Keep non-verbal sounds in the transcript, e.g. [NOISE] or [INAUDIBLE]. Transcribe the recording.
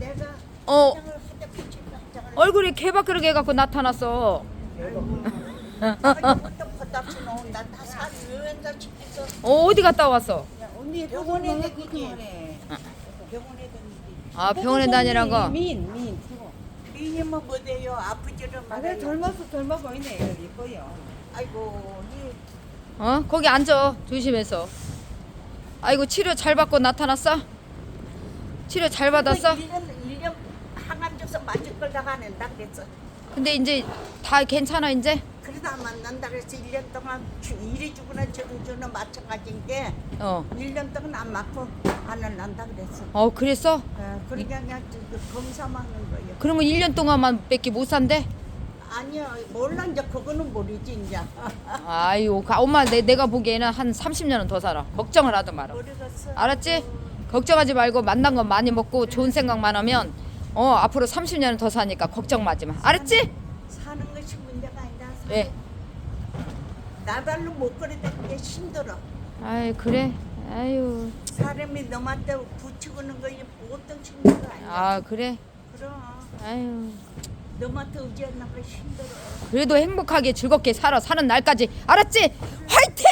내가 어 장을 휴대폰 장을 얼굴이 개박그르게 해갖고 나타났어. 놓은 나다 집에서 어 어디 갔다 왔어? 언니 병원에 댕기지 병원에 댕기지 아 병원에 다니라고. 민, 민. 미님은 뭐대요 아프지를 아, 말아요 젊어서 젊어 보이네. 예뻐요. 아이고 이 어 거기 앉아 조심해서. 아이고 치료 잘 받고 나타났어? 치료 잘 받았어? 1년 1년 항암 줘서 맞을 걸 나가는다 그랬어 근데 이제 다 괜찮아 이제? 안 만난다 그래서 1년 동안 주- 이리 주거나 저리 주거나 마찬가지인 게 어. 1년 동안 안 맞고 안 한다 그랬어 어 그랬어? 어, 그러니까 그냥 저- 그 검사만 하는 거예요 그러면 1년 동안만 밖에 못 산대? 아니야 몰라 이제 그거는 모르지 이제 [LAUGHS] 아유 가- 엄마 내, 내가 보기에는 한 30년은 더 살아 걱정을 하지 마라 모르겠어 알았지? 걱정하지 말고 만난 거 많이 먹고 좋은 생각만 하면 어 앞으로 30년은 더 사니까 걱정 마지 마 알았지? 사는 것이 문제가 아니라 사- 예. 나발로 못 걸어다니는 게 힘들어. 아이 그래? 아유. 사람이 너한테 부추기는 거이 보통 힘들어 아니야? 아 그래? 그럼. 아유. 너한테 의지하는 거 힘들어. 그래도 행복하게 즐겁게 살아 사는 날까지. 알았지? 화이팅!